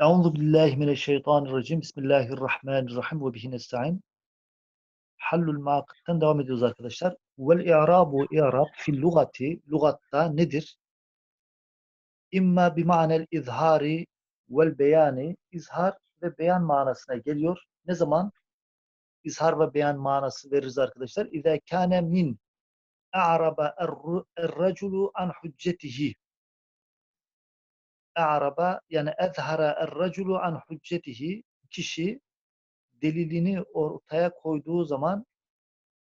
Euzu billahi mineşşeytanirracim. Bismillahirrahmanirrahim ve bihi nestaîn. Hallul makıttan devam ediyoruz arkadaşlar. Vel i'rabu i'rab fil lugati lugatta nedir? İmma bi ma'nel izhari vel beyani izhar ve beyan manasına geliyor. Ne zaman? İzhar ve beyan manası veririz arkadaşlar. İza kâne min a'raba er-raculu an hüccetihi a'raba yani ezhara er-raculu an hüccetihi kişi delilini ortaya koyduğu zaman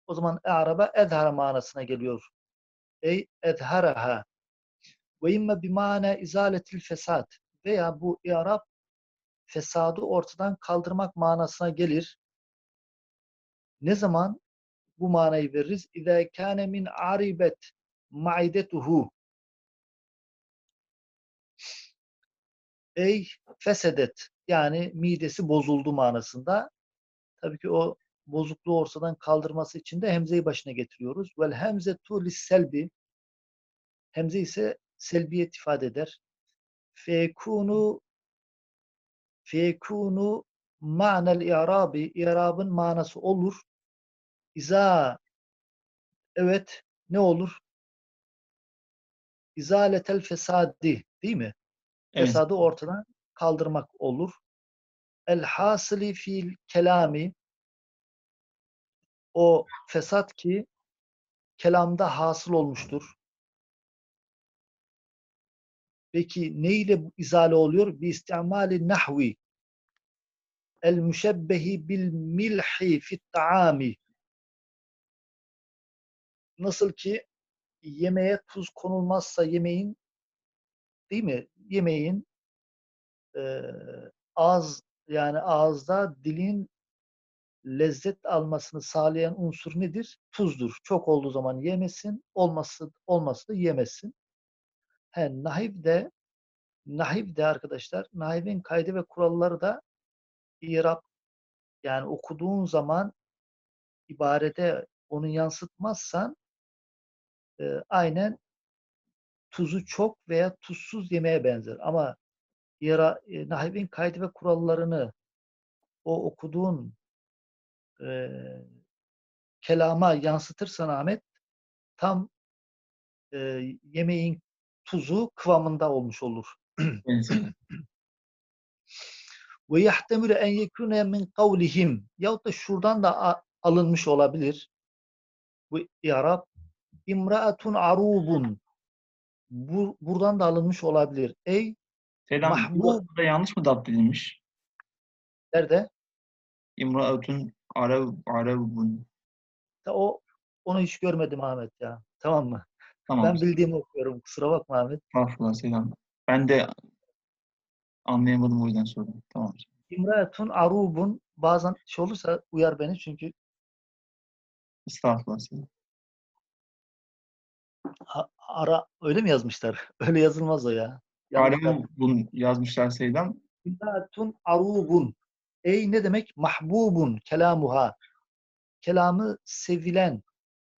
o zaman a'raba ezhara manasına geliyor. Ey ezharaha ve imme bimane izaletil fesat veya bu i'rab fesadı ortadan kaldırmak manasına gelir. Ne zaman bu manayı veririz? İza kâne min aribet maidetuhu ey fesedet yani midesi bozuldu manasında. Tabii ki o bozukluğu ortadan kaldırması için de hemzeyi başına getiriyoruz. Vel hemzetu lisselbi hemze ise selbiyet ifade eder. Fekunu fekunu ma'nel i'rabi i'rabın manası olur. İza evet ne olur? İzaletel fesadi değil mi? Evet. Fesadı ortadan kaldırmak olur. El hasili fil kelami o fesat ki kelamda hasıl olmuştur. Peki ne ile izale oluyor? Bi istimali nahvi el müşebbehi bil milhi fit taami nasıl ki yemeğe tuz konulmazsa yemeğin değil mi? Yemeğin e, ağız yani ağızda dilin lezzet almasını sağlayan unsur nedir? Tuzdur. Çok olduğu zaman yemesin, olması olması da yemesin. He, nahiv de nahiv de arkadaşlar, nahivin kaydı ve kuralları da İrab yani okuduğun zaman ibarede onu yansıtmazsan e, aynen tuzu çok veya tuzsuz yemeğe benzer. Ama yara, e, nahivin kaydı ve kurallarını o okuduğun e, kelama yansıtırsan Ahmet tam e, yemeğin tuzu kıvamında olmuş olur. Ve yahtemüle en yekune min kavlihim yahut da şuradan da alınmış olabilir. Bu i'rab imraatun arubun bu, buradan da alınmış olabilir. Ey Selam. Mahmud. Bu burada yanlış mı dapt edilmiş? nerede? İmraatun arav arabun. Ta o onu hiç görmedim Ahmet ya. Tamam mı? Tamam. Ben bildiğimi okuyorum. Kusura bakma Ahmet. Estağfurullah selam. Ben de anlayamadım o yüzden sordum. Tamam. İmraatun arubun bazen şey olursa uyar beni çünkü Estağfurullah selam. ha- ara öyle mi yazmışlar? Öyle yazılmaz o ya. Yanlış ben- Arabun yazmışlar Seydam. İmraatun arubun. Ey ne demek? Mahbubun kelamuha. Kelamı sevilen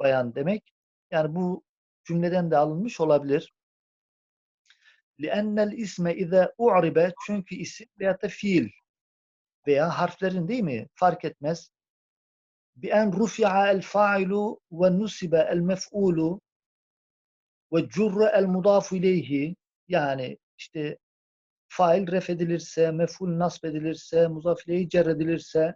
bayan demek. Yani bu cümleden de alınmış olabilir. لِأَنَّ الْاِسْمَ اِذَا اُعْرِبَ Çünkü isim veya da fiil veya harflerin değil mi? Fark etmez. بِاَنْ رُفِعَ الْفَاعِلُ وَنُسِبَ الْمَفْعُولُ ve curre el mudafu ileyhi yani işte fail ref edilirse, meful nasb edilirse, muzaf ileyhi cer edilirse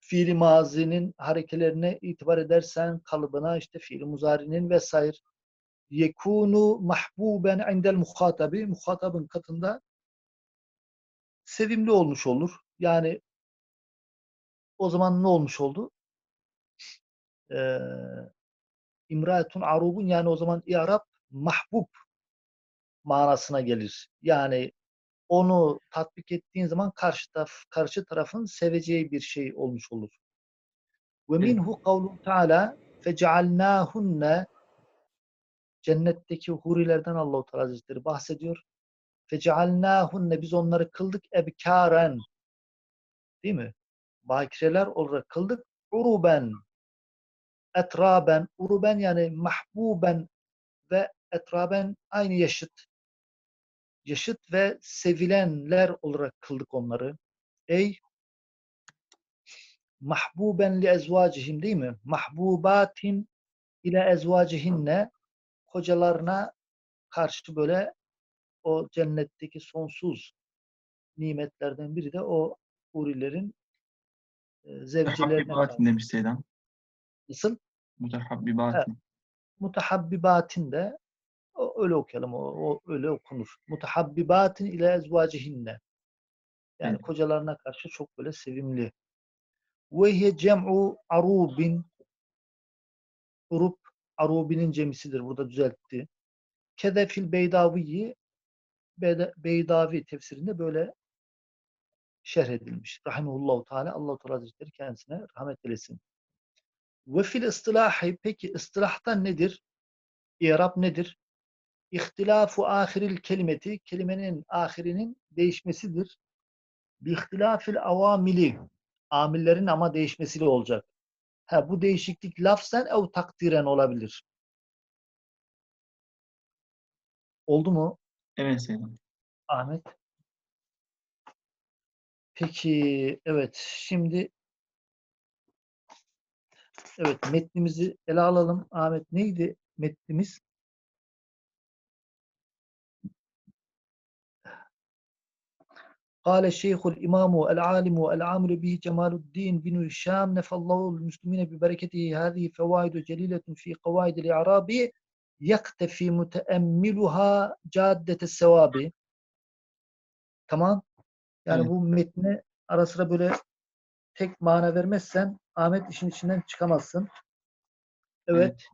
fiili mazinin harekelerine itibar edersen kalıbına işte fiili muzarinin vesaire yekunu mahbuben indel muhatabi muhatabın katında sevimli olmuş olur. Yani o zaman ne olmuş oldu? Ee, İmraetun arubun yani o zaman i'rab mahbub manasına gelir. Yani onu tatbik ettiğin zaman karşı taraf, karşı tarafın seveceği bir şey olmuş olur. Ve minhu kavlu Teala fecealnâhunne cennetteki hurilerden Allahu Teala Hazretleri bahsediyor. Fecealnâhunne biz onları kıldık ebkâren değil mi? Bakireler olarak kıldık. Uruben etraben uruben yani mahbuben ve etraben aynı yaşıt yaşıt ve sevilenler olarak kıldık onları. Ey mahbuben li ezvacihim değil mi? Mahbubatin ile ezvacihinne kocalarına karşı böyle o cennetteki sonsuz nimetlerden biri de o hurilerin e, zevcilerine. Mutehabbibatin demiş Seydan. Nasıl? Mutehabbibatin. Mutahabbibatin de öyle okuyalım. O, o öyle okunur. Mutahabbibatin ile ezvacihinne. Yani Evet. kocalarına karşı çok böyle sevimli. Ve hiye cem'u arubin Urub arubinin cemisidir. Burada düzeltti. Kede fil beydaviyi Beyda- Beydavi tefsirinde böyle şerh edilmiş. Rahimehullahu Teala Allah Teala Hazretleri kendisine rahmet eylesin. Ve fil istilahi peki istilahtan nedir? İrab nedir? İhtilafu ahiril kelimeti kelimenin ahirinin değişmesidir. Bi ihtilafil avamili amillerin ama değişmesiyle olacak. Ha, bu değişiklik lafzen ev takdiren olabilir. Oldu mu Evet Seydan. Ahmet? Peki evet şimdi evet metnimizi ele alalım. Ahmet neydi metnimiz? قال الشيخ الإمام العالم العامل به جمال الدين بن هشام نفى الله المسلمين ببركته هذه فوائد جليلة في قواعد الإعراب يقتفي متأملها جادة الثواب Tamam. Yani Evet. bu metne ara sıra böyle tek mana vermezsen Ahmet işin içinden çıkamazsın. Evet.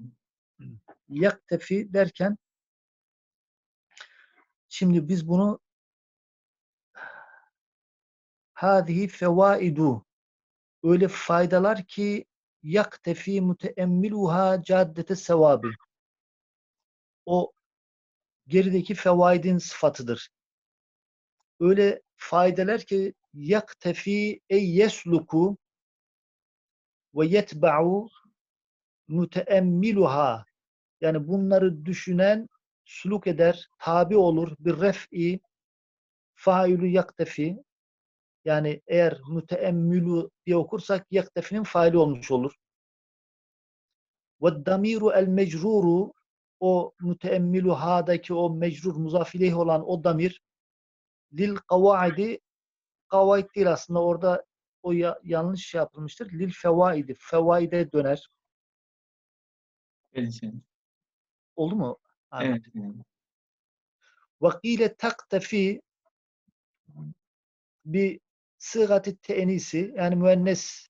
Yaktefi derken şimdi biz bunu hadihi fevaidu öyle faydalar ki yaktefi muteemmiluha caddete sevabi o gerideki fevaidin sıfatıdır. Öyle faydeler ki yaktefi ey yesluku ve yetba'u muteemmiluha yani bunları düşünen suluk eder, tabi olur. Bir ref'i failü yaktefi. Yani eğer müteemmülü diye okursak yaktefinin faili olmuş olur. Ve damiru el mecruru o müteemmülü ha'daki o mecrur muzaf ileyh olan o damir. lil kavaidi kavaid değil aslında orada o ya- yanlış şey yapılmıştır. Lil fevaidi fevaide döner. Evet. Oldu mu? Ahmet? Evet. Vakile taktefi bir sığati tenisi yani müennes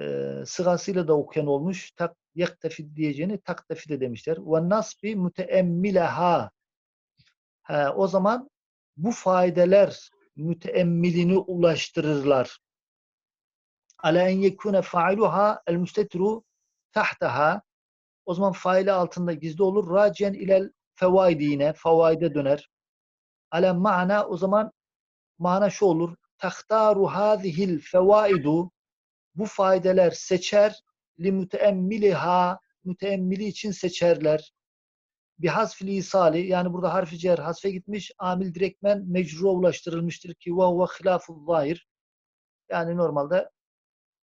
e, sıgasıyla da okuyan olmuş. Tak, yaktefi diyeceğini taktefi de demişler. Ve nasbi müteemmileha. Ha, o zaman bu faydeler müteemmilini ulaştırırlar. Ala en yekune failuha el müstetiru tahtaha. O zaman faili altında gizli olur. Racen ilel fevaidi yine. Fevaide döner. Ala ma'na o zaman mana şu olur. Tahtaru hazihil fevaidu bu faydeler seçer li müteemmiliha müteemmili için seçerler. Bir hasfil isali yani burada harfi cer hasfe gitmiş amil direktmen mecrura ulaştırılmıştır ki ve huve hilaful zahir. Yani normalde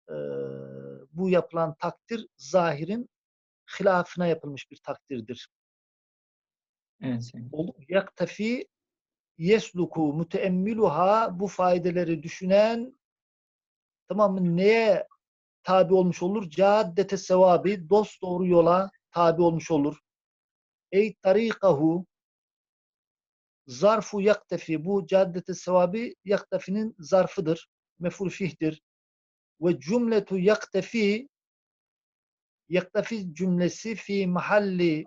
e, bu yapılan takdir zahirin hilafına yapılmış bir takdirdir. Evet? Yaktefi yesluku müteemmiluha bu faydeleri düşünen tamam mı? Neye tabi olmuş olur? Caddete sevabi dost doğru yola tabi olmuş olur. Ey tarikahu zarfu yaktefi bu caddete sevabi yaktefinin zarfıdır. Meful fihdir. والجملة يقتفي يقتفي الجملة في محل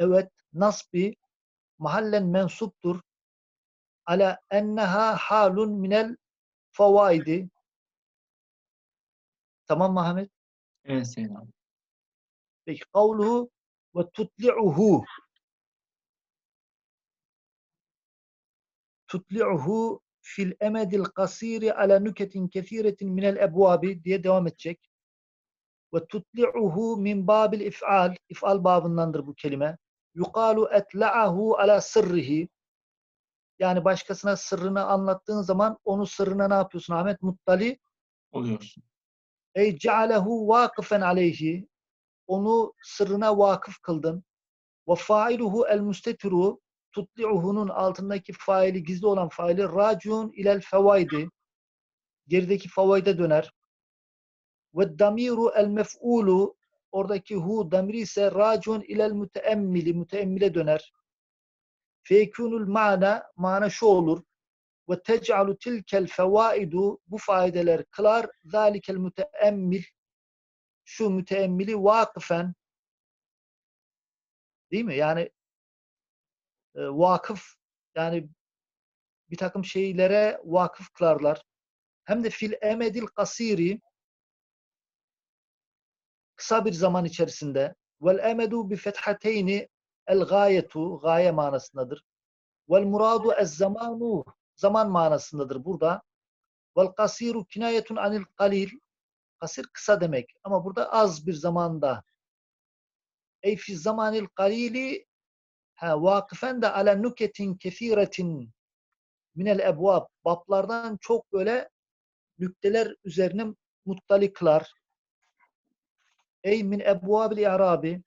أوت نصب محل منصوب على أنها حال من الفوائد. تمام محمد؟ إيه طيب، قوله وتطلعه. تطلعه fil emedil kasiri ala nüketin kethiretin minel ebvabi diye devam edecek. Ve tutli'uhu min babil if'al if'al babındandır bu kelime. yuqalu etla'ahu ala sırrihi yani başkasına sırrını anlattığın zaman onu sırrına ne yapıyorsun Ahmet? Muttali Oluyorsun. ey cealehu vakıfen aleyhi onu sırrına vakıf kıldın. Ve failuhu el mustetiru tutli'uhu'nun altındaki faili gizli olan faili raciun ilel fevaidi gerideki favaide döner. Ve damiru el mef'ulu oradaki hu damiri ise raciun ilel müteemmili müteemmile döner. Feyekunul mana mana şu olur. Ve tec'alu tilkel fevaidu bu faydeler kılar zalikel müteemmil şu müteemmili vakıfen değil mi? Yani vakıf yani bir takım şeylere vakıf kılarlar. Hem de fil emedil kasiri kısa bir zaman içerisinde vel emedu bi fethateyni el gayetu gaye manasındadır. Vel muradu ez zamanu zaman manasındadır burada. Vel kasiru kinayetun anil kalil kasir kısa demek ama burada az bir zamanda ey fi zamanil kalili ha vakıfen de ala nuketin kefiretin minel ebvab bablardan çok böyle nükteler üzerine muttali kılar. Ey min ebvabil i'rabi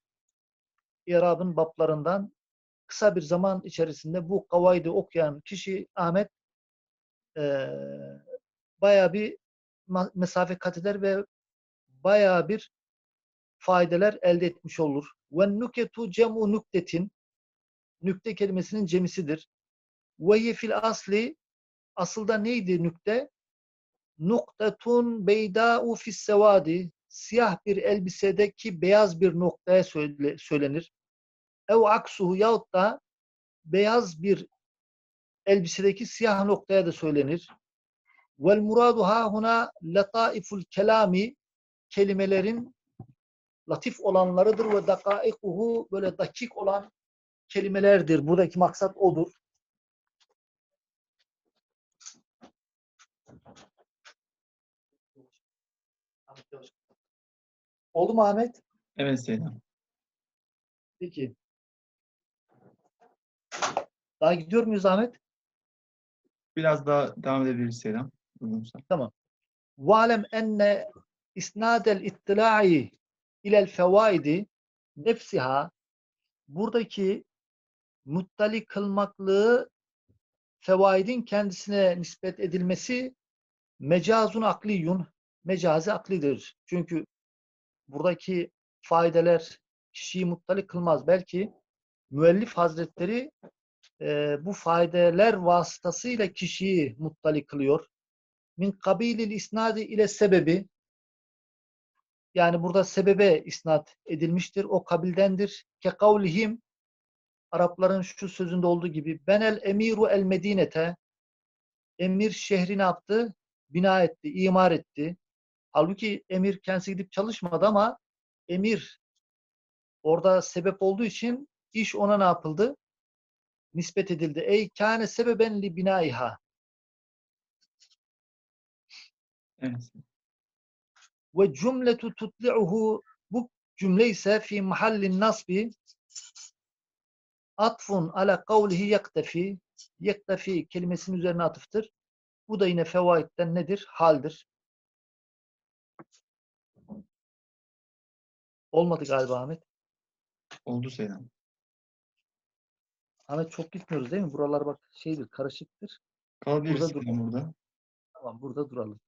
i'rabın bablarından kısa bir zaman içerisinde bu kavaydı okuyan kişi Ahmet eee bayağı bir mesafe kat eder ve bayağı bir faydeler elde etmiş olur. Ve nuketu cemu nüktetin nükte kelimesinin cemisidir. Ve fil asli asılda neydi nükte? Nuktetun beyda'u fis sevadi siyah bir elbisedeki beyaz bir noktaya söyle- söylenir. Ev aksuhu yahut da beyaz bir elbisedeki siyah noktaya da söylenir. Vel muradu ha huna lataiful kelami kelimelerin latif olanlarıdır ve dakaikuhu böyle dakik olan kelimelerdir. Buradaki maksat odur. Oldu mu Ahmet? Evet Selam. Peki. Daha gidiyor muyuz Ahmet? Biraz daha devam edebiliriz Selam. Uygunsa. وَعْلَمْ اَنَّ اِسْنَادَ الْاِطِّلَاعِ اِلَى الْفَوَائِدِ nefsiha buradaki muttali kılmaklığı fevaidin kendisine nispet edilmesi mecazun akliyun mecazi aklidir. Çünkü buradaki faydeler kişiyi muttali kılmaz. Belki müellif hazretleri e, bu faydeler vasıtasıyla kişiyi muttali kılıyor. Min kabilil isnadi ile sebebi yani burada sebebe isnat edilmiştir. O kabildendir. Ke kavlihim Arapların şu sözünde olduğu gibi ben el emiru el medinete emir şehri ne yaptı? Bina etti, imar etti. Halbuki emir kendisi gidip çalışmadı ama emir orada sebep olduğu için iş ona ne yapıldı? Nispet edildi. Ey kâne sebeben li binaiha. Evet. Ve cümletu tutli'uhu bu cümle ise fi mahallin nasbi atfun ala kavlihi yaktefi yaktefi kelimesinin üzerine atıftır. Bu da yine fevaitten nedir? Haldir. Olmadı galiba Ahmet. Oldu Selam. Ahmet çok gitmiyoruz değil mi? Buralar bak şeydir, karışıktır. Kalabiliriz Burada burada. Tamam burada duralım.